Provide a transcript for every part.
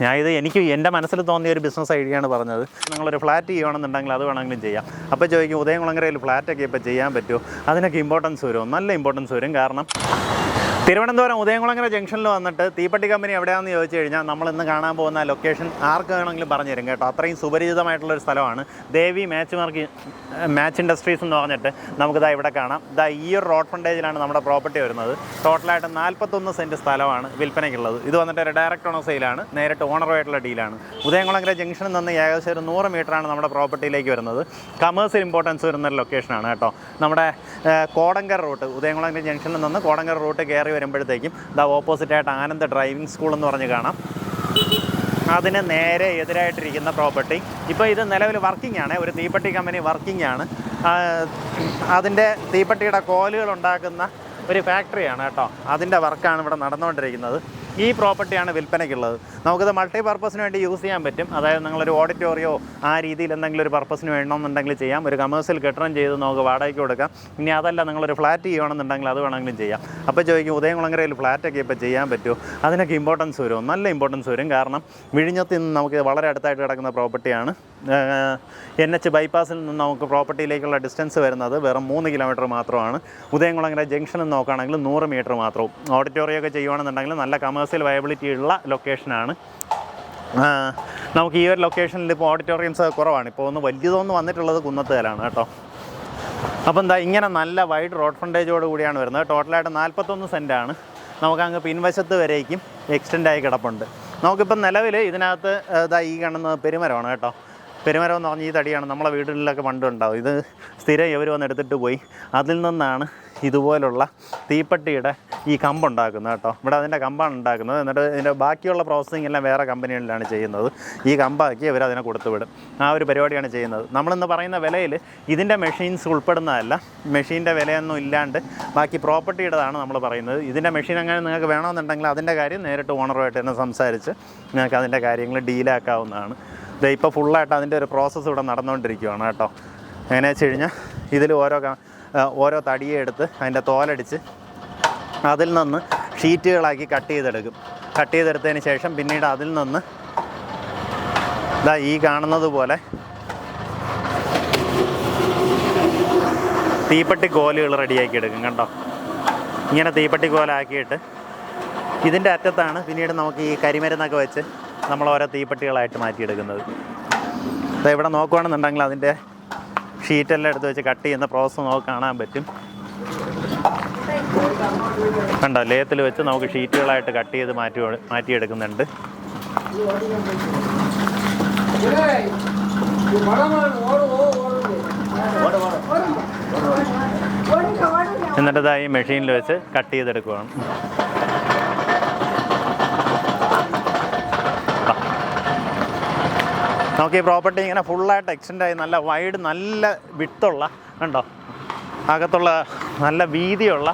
ഞാൻ ഇത് എനിക്ക് എന്റെ മനസ്സിൽ തോന്നിയ ഒരു ബിസിനസ് ഐഡിയയാണ് പറഞ്ഞത്. നിങ്ങളൊരു ഫ്ലാറ്റ് ചെയ്യണമെന്നുണ്ടെങ്കിൽ അത് വേണമെങ്കിലും ചെയ്യാം. അപ്പോൾ ചോദിക്കും ഉദയംകുളങ്ങരയിൽ ഫ്ലാറ്റൊക്കെ ഇപ്പോൾ ചെയ്യാൻ പറ്റുമോ? അതിനൊക്കെ ഇമ്പോർട്ടൻസ് വരും നല്ല ഇമ്പോർട്ടൻസ് വരും. കാരണം തിരുവനന്തപുരം ഉദയംകുളങ്ങര ജംഗ്ഷനിൽ വന്നിട്ട് തീപ്പെട്ടി കമ്പനി എവിടെയാണെന്ന് ചോദിച്ചു കഴിഞ്ഞാൽ നമ്മൾ ഇന്ന് കാണാൻ പോകുന്ന ലൊക്കേഷൻ ആർക്ക് വേണമെങ്കിലും പറഞ്ഞു തരും കേട്ടോ. അത്രയും സുപരിചിതമായിട്ടുള്ളൊരു സ്ഥലമാണ്. Devi match mark match industries എന്ന് പറഞ്ഞിട്ട് നമുക്കിതാ ഇവിടെ കാണാം. ഇതാ ഈ ഒരു റോഡ് ഫ്രണ്ടേജിലാണ് നമ്മുടെ പ്രോപ്പർട്ടി വരുന്നത്. ടോട്ടലായിട്ട് നാൽപ്പത്തൊന്ന് സെന്റ് സ്ഥലമാണ് വിൽപ്പനയ്ക്കുള്ളത്. ഇത് വന്നിട്ട് ഒരു ഡയറക്റ്റ് ഓണർ സെയിലാണ് നേരിട്ട് ഓണറുമായിട്ടുള്ള ഡീലാണ് ഉദയംകുളങ്ങര ജംഗ്ഷനിൽ നിന്ന് ഏകദേശം ഒരു നൂറ് മീറ്ററാണ് നമ്മുടെ പ്രോപ്പർട്ടിയിലേക്ക് വരുന്നത്. കമേഴ്സ്യൽ ഇമ്പോർട്ടൻസ് വരുന്ന ഒരു ലൊക്കേഷനാണ് കേട്ടോ. നമ്മുടെ കോടങ്കർ റൂട്ട് ഉദയംകുളങ്ങര ജംഗ്ഷനിൽ നിന്ന് കോടങ്കർ റൂട്ട് കയറി വരുമ്പോഴത്തേക്കും ഇതാ ഓപ്പോസിറ്റായിട്ട് ആനന്ദ് ഡ്രൈവിംഗ് സ്കൂൾ എന്ന് പറഞ്ഞ് കാണാം. അതിന് നേരെ എതിരായിട്ടിരിക്കുന്ന പ്രോപ്പർട്ടി ഇപ്പോൾ ഇത് നിലവിൽ വർക്കിംഗ് ആണ്. ഒരു തീപ്പെട്ടി കമ്പനി വർക്കിംഗ് ആണ്. അതിന്റെ തീപ്പെട്ടിയുടെ കോലുകൾ ഉണ്ടാക്കുന്ന ഒരു ഫാക്ടറിയാണ് കേട്ടോ. അതിന്റെ വർക്കാണ് ഇവിടെ നടന്നുകൊണ്ടിരിക്കുന്നത്. ഈ പ്രോപ്പർട്ടിയാണ് വിൽപ്പനയ്ക്കുള്ളത്. നമുക്കിത് മൾട്ടി പർപ്പസിന് വേണ്ടി യൂസ് ചെയ്യാൻ പറ്റും. അതായത് നിങ്ങളൊരു ഓഡിറ്റോറിയോ ആ രീതിയിൽ എന്തെങ്കിലും ഒരു പർപ്പസിന് വേണമെന്നുണ്ടെങ്കിൽ ചെയ്യാം. ഒരു കമേഴ്സ്യൽ കെട്ടിടം ചെയ്ത് നമുക്ക് വാടകയ്ക്ക് കൊടുക്കാം. ഇനി അതല്ല നിങ്ങളൊരു ഫ്ലാറ്റ് ചെയ്യണമെന്നുണ്ടെങ്കിൽ അത് വേണമെങ്കിലും ചെയ്യാം. അപ്പോൾ ചോദിക്കും ഉദയംകുളങ്ങരയിൽ ഫ്ലാറ്റൊക്കെ ഇപ്പോൾ ചെയ്യാൻ പറ്റുമോ? അതിനൊക്കെ ഇമ്പോർട്ടൻസ് വരും. നല്ല ഇമ്പോർട്ടൻസ് വരും. കാരണം വിഴിഞ്ഞത്തിൽ നിന്ന് നമുക്ക് വളരെ അടുത്തായിട്ട് കിടക്കുന്ന പ്രോപ്പർട്ടിയാണ്. എൻ എച്ച് ബൈപ്പാസിൽ നിന്ന് നമുക്ക് പ്രോപ്പർട്ടിയിലേക്കുള്ള ഡിസ്റ്റൻസ് വരുന്നത് വെറും മൂന്ന് കിലോമീറ്റർ മാത്രമാണ്. ഉദയംകുളങ്ങര ജംഗ്ഷനിൽ നോക്കുകയാണെങ്കിൽ നൂറ് മീറ്റർ മാത്രവും. ഓഡിറ്റോറിയം ഒക്കെ ചെയ്യുകയാണെന്നുണ്ടെങ്കിൽ നല്ല കമേഴ്സ്യൽ വയബിലിറ്റി ഉള്ള ലൊക്കേഷനാണ് നമുക്ക് ഈ ഒരു ലൊക്കേഷനിൽ ഇപ്പോൾ ഓഡിറ്റോറിയംസ് കുറവാണ്. ഇപ്പോൾ ഒന്ന് വലിയതൊന്നും വന്നിട്ടുള്ളത് കുന്നത്തുകാലാണ് കേട്ടോ. അപ്പോൾ എന്താ ഇങ്ങനെ നല്ല വൈഡ് റോഡ് ഫ്രണ്ടേജോട് കൂടിയാണ് വരുന്നത്. ടോട്ടലായിട്ട് നാൽപ്പത്തൊന്ന് സെന്റാണ് നമുക്ക് അങ്ങ് പിൻവശത്ത് വരേക്കും എക്സ്റ്റെൻഡ് ആയി കിടപ്പുണ്ട്. നമുക്കിപ്പം നിലവിൽ ഇതിനകത്ത് ഇതാ ഈ കാണുന്ന പെരുമരമാണ് കേട്ടോ. പെരുമരം എന്ന് പറഞ്ഞ ഈ തടിയാണ്. നമ്മളെ വീടുകളിലൊക്കെ പണ്ടുണ്ടാവും. ഇത് സ്ഥിരം ഇവർ വന്ന് എടുത്തിട്ട് പോയി. അതിൽ നിന്നാണ് ഇതുപോലുള്ള തീപ്പെട്ടിയുടെ ഈ കമ്പുണ്ടാക്കുന്നത് കേട്ടോ. ഇവിടെ അതിന്റെ കമ്പാണ് ഉണ്ടാക്കുന്നത്. എന്നിട്ട് ഇതിന്റെ ബാക്കിയുള്ള പ്രോസസ്സിംഗ് എല്ലാം വേറെ കമ്പനികളിലാണ് ചെയ്യുന്നത്. ഈ കമ്പാക്കി അവർ അതിനെ കൊടുത്തു വിടും. ആ ഒരു പരിപാടിയാണ് ചെയ്യുന്നത്. നമ്മളിന്ന് പറയുന്ന വിലയിൽ ഇതിന്റെ മെഷീൻസ് ഉൾപ്പെടുന്നതല്ല. മെഷീന്റെ വിലയൊന്നും ഇല്ലാണ്ട് ബാക്കി പ്രോപ്പർട്ടിയുടേതാണ് നമ്മൾ പറയുന്നത്. ഇതിന്റെ മെഷീൻ അങ്ങനെ നിങ്ങൾക്ക് വേണമെന്നുണ്ടെങ്കിൽ അതിന്റെ കാര്യം നേരിട്ട് ഓണറുമായിട്ട് തന്നെ സംസാരിച്ച് നിങ്ങൾക്ക് അതിന്റെ കാര്യങ്ങൾ ഡീലാക്കാവുന്നതാണ് ഇപ്പോൾ ഫുള്ളായിട്ട് അതിന്റെ ഒരു പ്രോസസ്സ് ഇവിടെ നടന്നുകൊണ്ടിരിക്കുകയാണ് കേട്ടോ. എങ്ങനെയാണെന്ന് വെച്ച് കഴിഞ്ഞാൽ ഇതിൽ ഓരോ ഓരോ തടിയെ എടുത്ത് അതിന്റെ തോലടിച്ച് അതിൽ നിന്ന് ഷീറ്റുകളാക്കി കട്ട് ചെയ്തെടുക്കും. കട്ട് ചെയ്തെടുത്തതിന് ശേഷം പിന്നീട് അതിൽ നിന്ന് ഇതാ ഈ കാണുന്നത് പോലെ തീപ്പെട്ടി കോലുകൾ റെഡിയാക്കി എടുക്കും കണ്ടോ? ഇങ്ങനെ തീപ്പെട്ടി കോലാക്കിയിട്ട് ഇതിന്റെ അറ്റത്താണ് പിന്നീട് നമുക്ക് ഈ കരിമരുന്നൊക്കെ വെച്ച് നമ്മൾ ഓരോ തീപ്പെട്ടികളായിട്ട് മാറ്റിയെടുക്കുന്നത്. ഇവിടെ നോക്കുകയാണെന്നുണ്ടെങ്കിൽ അതിന്റെ ഷീറ്റെല്ലാം എടുത്ത് വെച്ച് കട്ട് ചെയ്യുന്ന പ്രോസസ്സ് നമുക്ക് കാണാൻ പറ്റും. കണ്ടോ ലേത്തിൽ വെച്ച് നമുക്ക് ഷീറ്റുകളായിട്ട് കട്ട് ചെയ്ത് മാറ്റി മാറ്റിയെടുക്കുന്നുണ്ട്. എന്നിട്ട് ഈ മെഷീനിൽ വെച്ച് കട്ട് ചെയ്തെടുക്കുകയാണ് നമുക്ക് ഈ പ്രോപ്പർട്ടി ഇങ്ങനെ ഫുള്ളായിട്ട് എക്സ്റ്റെൻഡ് ആയി നല്ല വൈഡ് നല്ല വിട്ടുള്ള കണ്ടോ? അകത്തുള്ള നല്ല വീതിയുള്ള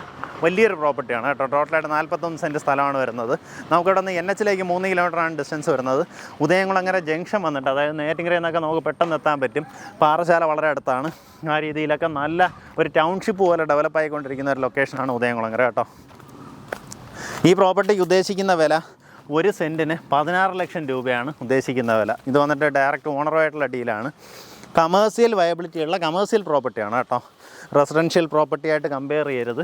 വലിയൊരു പ്രോപ്പർട്ടിയാണ് കേട്ടോ. ടോട്ടലായിട്ട് നാൽപ്പത്തൊന്ന് സെന്റ് സ്ഥലമാണ് വരുന്നത്. നമുക്കിവിടെ നിന്ന് എൻ എച്ചിലേക്ക് മൂന്ന് കിലോമീറ്ററാണ് ഡിസ്റ്റൻസ് വരുന്നത്. ഉദയംകുളങ്ങര ജംഗ്ഷൻ വന്നിട്ട് അതായത് നേറ്റിങ്കരയിൽ നിന്നൊക്കെ നമുക്ക് പെട്ടെന്ന് എത്താൻ പറ്റും. പാറശാല വളരെ അടുത്താണ്. ആ രീതിയിലൊക്കെ നല്ല ഒരു ടൗൺഷിപ്പ് പോലെ ഡെവലപ്പ് ആയിക്കൊണ്ടിരിക്കുന്ന ഒരു ലൊക്കേഷനാണ് ഉദയംകുളങ്ങര കേട്ടോ. ഈ പ്രോപ്പർട്ടിക്ക് ഉദ്ദേശിക്കുന്ന വില ഒരു സെന്റിന് പതിനാറ് ലക്ഷം രൂപയാണ് ഉദ്ദേശിക്കുന്ന വില. ഇത് വന്നിട്ട് ഡയറക്റ്റ് ഓണറുമായിട്ടുള്ള ഡീലാണ് കമേഴ്സ്യൽ വയബിലിറ്റി ഉള്ള കമേഴ്സ്യൽ പ്രോപ്പർട്ടിയാണ് കേട്ടോ. റെസിഡൻഷ്യൽ പ്രോപ്പർട്ടി ആയിട്ട് കമ്പയർ ചെയ്യരുത്.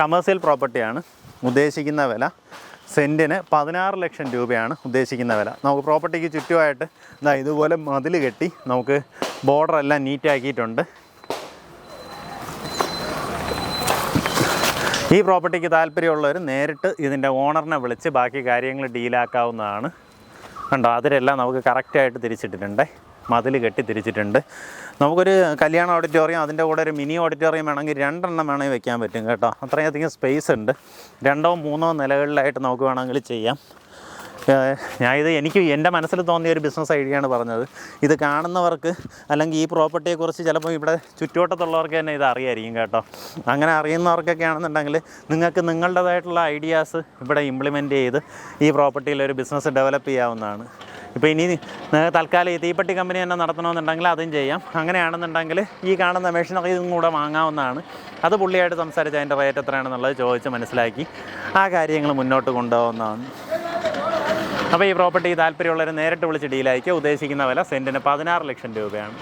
കമേഴ്സ്യൽ പ്രോപ്പർട്ടിയാണ് ഉദ്ദേശിക്കുന്ന വില. സെന്റിന് പതിനാറ് ലക്ഷം രൂപയാണ് ഉദ്ദേശിക്കുന്ന വില. നമുക്ക് പ്രോപ്പർട്ടിക്ക് ചുറ്റുമായിട്ട് ഇതാ ഇതുപോലെ മതിൽ കെട്ടി നമുക്ക് ബോർഡർ എല്ലാം നീറ്റാക്കിയിട്ടുണ്ട് ഈ പ്രോപ്പർട്ടിക്ക് താല്പര്യമുള്ളവർ നേരിട്ട് ഇതിന്റെ ഓണറിനെ വിളിച്ച് ബാക്കി കാര്യങ്ങൾ ഡീലാക്കാവുന്നതാണ്. കണ്ടോ അതിലെല്ലാം നമുക്ക് കറക്റ്റായിട്ട് തിരിച്ചിട്ടിട്ടുണ്ട്. മതിൽ കെട്ടി തിരിച്ചിട്ടുണ്ട്. നമുക്കൊരു കല്യാണ ഓഡിറ്റോറിയം അതിന്റെ കൂടെ ഒരു മിനി ഓഡിറ്റോറിയം വേണമെങ്കിൽ രണ്ടെണ്ണം വേണമെങ്കിൽ വെക്കാൻ പറ്റും കേട്ടോ. അത്രയധികം സ്പേസ് ഉണ്ട്. രണ്ടോ മൂന്നോ നിലകളിലായിട്ട് നമുക്ക് വേണമെങ്കിൽ ചെയ്യാം. ഞാൻ ഇത് എനിക്ക് എന്റെ മനസ്സിൽ തോന്നിയ ഒരു ബിസിനസ് ഐഡിയയാണ് പറഞ്ഞത്. ഇത് കാണുന്നവർക്ക് അല്ലെങ്കിൽ ഈ പ്രോപ്പർട്ടിയെക്കുറിച്ച് ചിലപ്പോൾ ഇവിടെ ചുറ്റുവട്ടത്തുള്ളവർക്ക് തന്നെ ഇത് അറിയായിരിക്കും കേട്ടോ. അങ്ങനെ അറിയുന്നവർക്കൊക്കെ ആണെന്നുണ്ടെങ്കിൽ നിങ്ങൾക്ക് നിങ്ങളുടേതായിട്ടുള്ള ഐഡിയാസ് ഇവിടെ ഇംപ്ലിമെന്റ് ചെയ്ത് ഈ പ്രോപ്പർട്ടിയിൽ ഒരു ബിസിനസ് ഡെവലപ്പ് ചെയ്യാവുന്നതാണ്. ഇപ്പോൾ ഇനി തൽക്കാലം ഈ തീപ്പെട്ടി കമ്പനി തന്നെ നടത്തണമെന്നുണ്ടെങ്കിൽ അതും ചെയ്യാം. അങ്ങനെയാണെന്നുണ്ടെങ്കിൽ ഈ കാണുന്ന മെഷീനറിയും കൂടെ വാങ്ങാവുന്നതാണ്. അത് പുള്ളിയായിട്ട് സംസാരിച്ച് അതിന്റെ റേറ്റ് എത്രയാണെന്നുള്ളത് ചോദിച്ച് മനസ്സിലാക്കി ആ കാര്യങ്ങൾ മുന്നോട്ട് കൊണ്ടുപോകുന്നതാണ്. അപ്പോൾ ഈ പ്രോപ്പർട്ടി താല്പര്യമുള്ളവർ നേരിട്ട് വിളിച്ച് ഡീലായിരിക്കും ഉദ്ദേശിക്കുന്ന വില സെന്റിന് പതിനാറ് ലക്ഷം രൂപയാണ്.